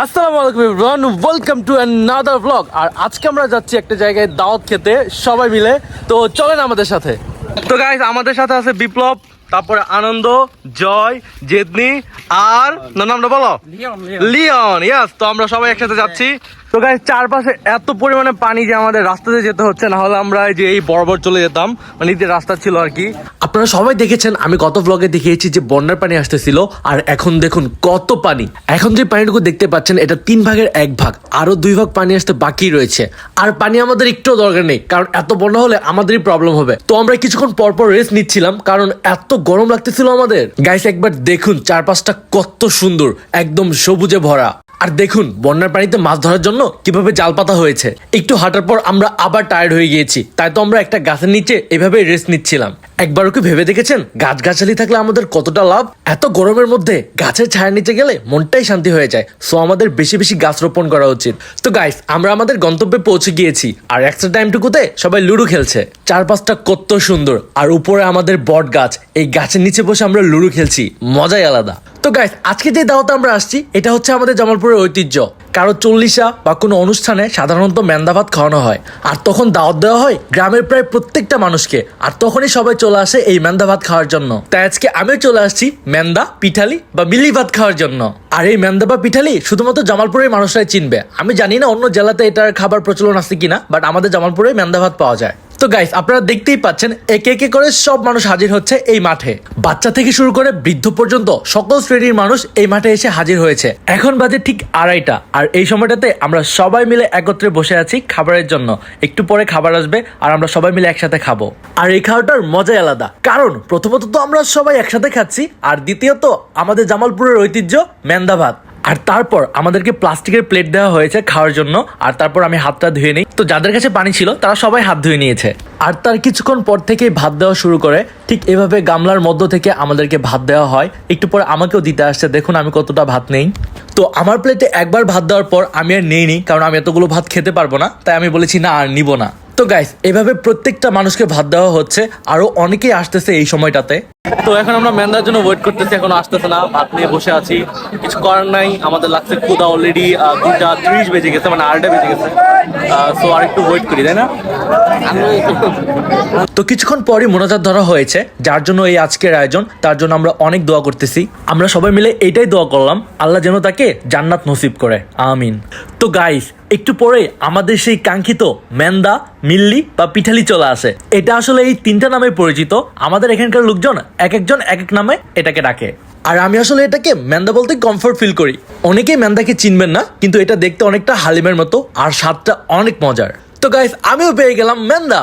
আসসালামু আলাইকুম everyone welcome to another blog আর আজকে আমরা যাচ্ছি একটা জায়গায় দাওয়াত খেতে, সবাই মিলে। তো চলেন আমাদের সাথে। তো গাইস আমাদের সাথে আছে বিপ্লব। তারপরে আনন্দ জয় জেদনি আর না নামটা বলো? লিওন ইয়াস তো আমরা সবাই একসাথে যাচ্ছি। তো গাইস চারপাশে এত পরিমাণে পানি যে আমাদের রাস্তাতে যেতে হচ্ছে না হলে আমরা যে এই বরাবর চলে যেতাম। মানে যে রাস্তা ছিল আর কি। আপনারা সবাই দেখেছেন আমি গত ব্লগে দেখিয়েছি যে বন্যার পানি আসতেছিল আর এখন দেখুন কত পানি। এখন যে পানিটুকু দেখতে পাচ্ছেন এটা তিন ভাগের এক ভাগ আরও দুই ভাগ পানি আসতে বাকি রয়েছে। আর পানি আমাদের একটু দরকার নেই কারণ এত বন্যা হলে আমাদেরই প্রবলেম হবে। তো আমরা কিছুক্ষণ পর পর রেস্ট নিচ্ছিলাম কারণ এত গরম লাগতেছিল আমাদের। গাইস একবার দেখুন চারপাশটা কত সুন্দর একদম সবুজে ভরা। আর দেখুন, বন্যার পানিতে মাছ ধরার জন্য কীভাবে জাল পাতা হয়েছে। একটু হাঁটার পর আমরা আবার টায়ার্ড হয়ে গিয়েছি, তাই তো আমরা একটা গাছের নিচে এভাবে রেস্ট নিচ্ছিলাম। একবারও কি ভেবে দেখেছেন? গাছ গাছালি থাকলে আমাদের কতটা লাভ? এত গরমের মধ্যে গাছের ছায়ার নিচে গেলে মনটাই শান্তি হয়ে যায় সো আমাদের বেশি বেশি গাছ রোপণ করা উচিত। তো গাইস আমরা আমাদের গন্তব্যে পৌঁছে গিয়েছি, আর এক্সট্রা টাইমটুকুতে সবাই লুডো খেলছে। চারপাশটা কত সুন্দর, আর উপরে আমাদের বট গাছ, এই গাছের নিচে বসে আমরা লুডো খেলছি, মজাই আলাদা। তো গাইস আজকে যে দাওয়াতে আমরা আসছি, এটা হচ্ছে আমাদের জামালপুরের ঐতিহ্য। কারও চল্লিশা বা কোনো অনুষ্ঠানে সাধারণত ম্যান্দা ভাত খাওয়ানো হয়। আর তখন দাওয়াত দেওয়া হয় গ্রামের প্রায় প্রত্যেকটা মানুষকে। আর তখনই সবাই চলে আসে এই ম্যান্দা ভাত খাওয়ার জন্য। তাই আজকে আমিও চলে আসছি ম্যান্দা পিঠালি বা মিলি ভাত খাওয়ার জন্য। আর এই ম্যান্দা বা পিঠালি শুধুমাত্র জামালপুরের মানুষরাই চিনবে। আমি জানি না অন্য জেলাতে এটার খাবার প্রচলন আছে কিনা বাট আমাদের জামালপুরে ম্যান্দা ভাত পাওয়া যায়। তো গাইস আপনারা দেখতেই পাচ্ছেন, একে একে করে সব মানুষ হাজির হচ্ছে এই মাঠে। বাচ্চা থেকে শুরু করে বৃদ্ধ পর্যন্ত সকল শ্রেণির মানুষ এই মাঠে এসে হাজির হয়েছে। এখন বাজে ঠিক আড়াইটা, আর এই সময়টাতে আমরা সবাই মিলে একত্রে বসে আছি খাবারের জন্য। একটু পরে খাবার আসবে, আর আমরা সবাই মিলে একসাথে খাব। আর এই খাওয়াটার মজাই আলাদা, কারণ প্রথমত তো আমরা সবাই একসাথে খাচ্ছি, আর দ্বিতীয়ত আমাদের জামালপুরের ঐতিহ্য মেন্দা ভাত। আর তারপর আমাদেরকে প্লাস্টিকের প্লেট দেওয়া হয়েছে খাওয়ার জন্য, আর তারপর আমি হাতটা ধুয়ে নিই। তো যাদের কাছে পানি ছিল, তারা সবাই হাত ধুয়ে নিয়েছে। আর তার কিছুক্ষণ পর থেকেই ভাত দেওয়া শুরু করে। ঠিক এভাবে গামলার মধ্য থেকে আমাদেরকে ভাত দেওয়া হয়। একটু পরে আমাকেও দিতে আসছে। দেখুন আমি কতটা ভাত নেই। তো আমার প্লেটে একবার ভাত দেওয়ার পর আমি আর নেইনি, কারণ আমি এতগুলো ভাত খেতে পারব না। তাই আমি বলেছি, না, আর নিব না। তো গাইস এভাবে প্রত্যেকটা মানুষকে ভাত দেওয়া হচ্ছে আরও অনেকেই আসতেছে এই সময়টাতে। তো এখন আমরা মেন্দার জন্য ওয়েট করতেছি এখন আসতেছে না ভাত নিয়ে বসে আছি। কিছু করার নাই আমাদের লাগছে ক্ষুদা অলরেডি দুটা ত্রিশ বেজে গেছে মানে আড়াইটা বেজে গেছে। সো আর একটু ওয়েট করি তাই না? তো কিছুক্ষণ পরই মোনাজাত ধরা হয়েছে যার জন্য এই আজকের আয়োজন তার জন্য আমরা অনেক দোয়া করতেছি। আমরা সবাই মিলে এটাই দোয়া করলাম আল্লাহ যেন তাকে জান্নাত নসিব করে আমিন। তো গাইস একটু পরে আমাদের সেই কাঙ্ক্ষিত ম্যান্দা মিল্লি বা পিঠালি চলে আসে। এটা আসলে এই তিনটা নামে পরিচিত। আমাদের এখানকার লোকজন এক একজন এক এক নামে এটাকে ডাকে। আর আমি আসলে এটাকে ম্যান্দা বলতে কমফোর্ট ফিল করি। অনেকেই ম্যান্দাকে চিনবেন না কিন্তু এটা দেখতে অনেকটা হালিমের মতো আর স্বাদটা অনেক মজার। তো গাইস আমিও পেয়ে গেলাম ম্যান্দা।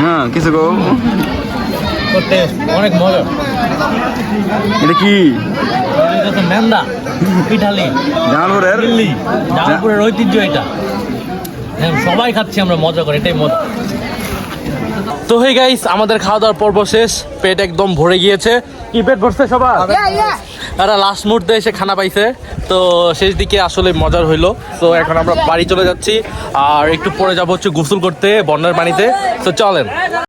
হ্যাঁ কিছু গো? অনেক মজা এটা কি? ম্যান্দা পিঠালি জামালপুরের দিল্লি জামালপুরের ঐতিহ্য এটা। হ্যাঁ সবাই খাচ্ছি আমরা মজা করে এটাই মজা। তো হে গাইস আমাদের খাওয়া দাওয়ার পর্ব শেষ। পেট একদম ভরে গিয়েছে। কি পেট ভরছে সবার? তারা লাস্ট মুহূর্তে এসে খানা পাইছে। তো শেষ দিকে আসলে মজার হইল। তো এখন আমরা বাড়ি চলে যাচ্ছি। আর একটু পরে যাব হচ্ছে গোসল করতে বন্যার পানিতে। তো চলেন।